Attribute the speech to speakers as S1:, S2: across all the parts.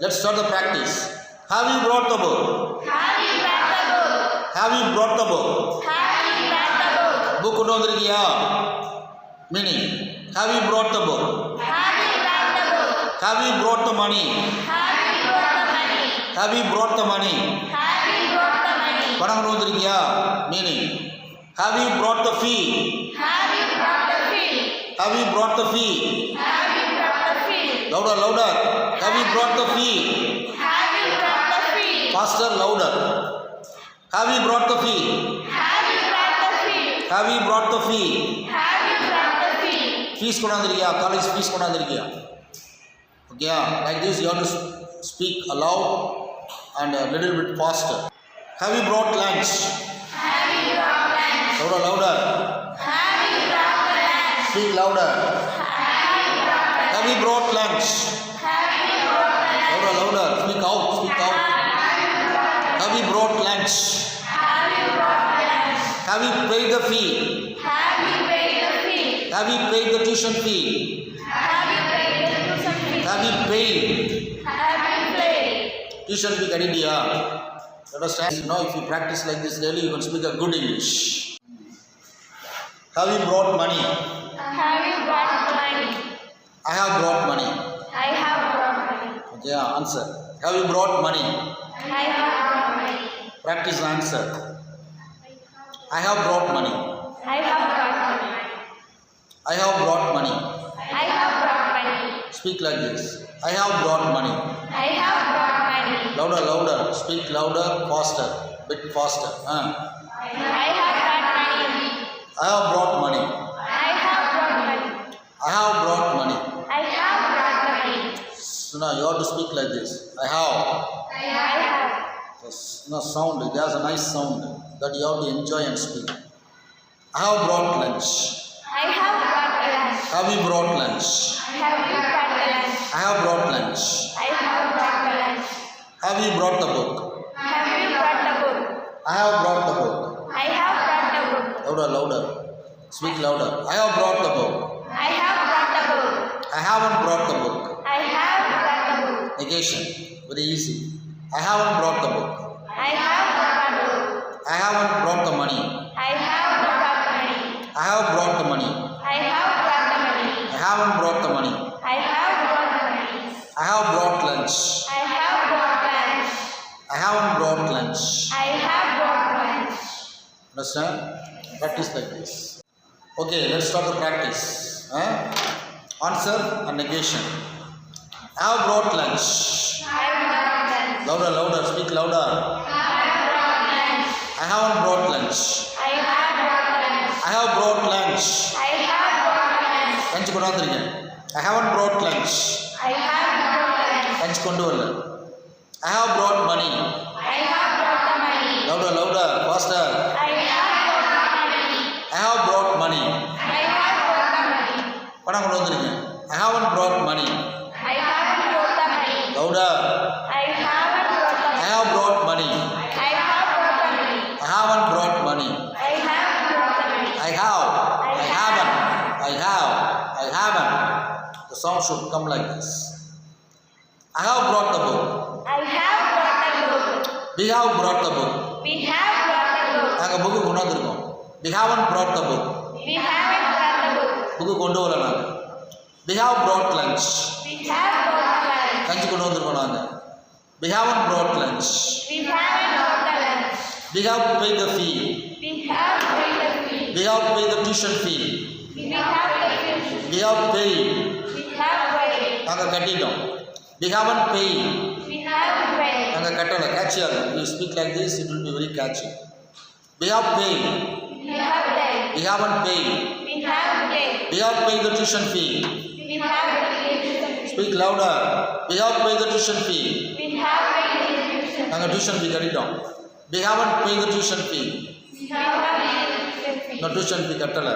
S1: let's start the practice. Have you brought the book?
S2: Have you read the book?
S1: Have you brought the book?
S2: Have you read the book?
S1: Book கொண்டு வந்திருக்கியா meaning have you brought the book
S2: Have you read the book?
S1: have you brought the money
S2: Have you brought the money?
S1: have you brought the money
S2: Have you brought the money?
S1: பணம் கொண்டு வந்திருக்கியா meaning have you brought the fee
S2: Have you brought the fee?
S1: have you brought the fee
S2: Have
S1: Louder louder have you brought the fee
S2: Have you brought the fee?
S1: faster louder have you brought the fee
S2: Have you brought the fee?
S1: have you brought the fee
S2: Have you brought the fee?
S1: Fees கொண்டாந்துருக்கியா college fees கொண்டாந்துருக்கியா ஓகேயா like this you have to speak aloud and little bit faster
S2: have you brought lunch Have you brought lunch? have you brought
S1: lunch
S2: Have you brought the lunch?
S1: louder louder speak out speak out have you brought lunch
S2: Have you brought the lunch?
S1: have you paid the fee
S2: Have you paid the fee?
S1: have you paid the tuition fee
S2: Have you paid the tuition fee?
S1: have you paid
S2: Have you played?
S1: tuition fee கட்டிட்டியா understand you know if you practice like this daily you can speak a good english have you brought money
S2: Have you brought the money?
S1: I have brought money
S2: I have brought money.
S1: okay answer have you brought money
S2: I have brought money.
S1: practice answer i have brought money
S2: I have brought money.
S1: i have brought money
S2: I have brought money.
S1: speak like this i have brought money
S2: I have brought money.
S1: louder louder speak louder faster bit faster huh?
S2: I have brought money.
S1: i have brought money
S2: I have brought money.
S1: i have brought money
S2: I have brought the money.
S1: so now you have to speak like this i have
S2: I have.
S1: Yes, no sound it has a nice sound that you have to enjoy and speak i have brought lunch
S2: I have brought lunch.
S1: have you brought lunch
S2: Have brought lunch?
S1: i have brought lunch
S2: I have brought lunch.
S1: have you brought the book
S2: Have you brought the book?
S1: i have brought the book
S2: I have brought the book.
S1: louder louder speak louder i have brought the book
S2: I have brought the book.
S1: i haven't brought the book
S2: I the
S1: very easy i haven't brought the book
S2: I have brought the book.
S1: i haven't brought the money
S2: I have brought the money.
S1: i have brought the money
S2: I have brought the money.
S1: i haven't brought the money
S2: I have brought the money.
S1: i have brought lunch
S2: I have brought lunch.
S1: i haven't brought lunch
S2: I have brought lunch.
S1: understand practice like this okay let's start the practice huh? answer and negation have brought lunch
S2: I have brought lunch.
S1: louder louder speak louder
S2: I have brought lunch.
S1: i haven't brought lunch
S2: I have brought lunch.
S1: i have brought lunch
S2: I have brought lunch.
S1: Lunch கொண்டாந்துருக்கேன் I haven't brought lunch
S2: I have brought lunch.
S1: Lunch கொண்டு வரல I have brought money
S2: I have brought the money.
S1: louder louder faster
S2: I have brought the money.
S1: I have brought money
S2: I have brought the money.
S1: பணம் கொண்டு வந்திருக்கேன் I haven't brought money
S2: I haven't brought the money.
S1: louder
S2: I haven't brought the
S1: I
S2: money.
S1: have brought money
S2: I have brought the money.
S1: I haven't brought money
S2: I have brought the money.
S1: I have I haven't I have I haven't the sound should come like this I have brought the book
S2: I have brought the book.
S1: we have brought the book
S2: We have brought the book.
S1: நாங்கள் book கொண்டாந்துருக்கோம் we haven't brought the book
S2: We haven't brought the book.
S1: Book கொண்டு வரல நாங்கள் we have brought lunch
S2: We have brought lunch.
S1: Lunch கொண்டு வந்திருக்கோம் நாங்கள் we haven't brought lunch
S2: We haven't brought the lunch.
S1: we have paid the fee
S2: We have paid the fee.
S1: we have paid the tuition fee
S2: We have paid the fee.
S1: we have paid
S2: We have paid.
S1: நாங்கள் கட்டிட்டோம் we haven't paid
S2: We have paid.
S1: நாங்கள் கட்டலை கேட்சியாக இருக்கும் you speak like this it will be very catchy we have paid
S2: We have paid.
S1: we haven't paid
S2: We have paid.
S1: we have paid the tuition fee
S2: We have paid.
S1: speak louder we have paid the tuition fee
S2: We have paid the tuition.
S1: நாங்கள் tuition fee கட்டிட்டோம் we haven't paid the tuition fee
S2: We have paid the tuition fee.
S1: no tuition fee கட்டலை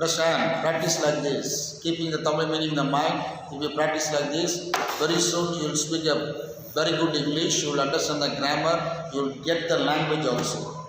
S1: understand practice like this. Keeping the Tamil meaning in the mind. If you practice like this very soon you will speak a very good English. You will understand the grammar. You will get the language also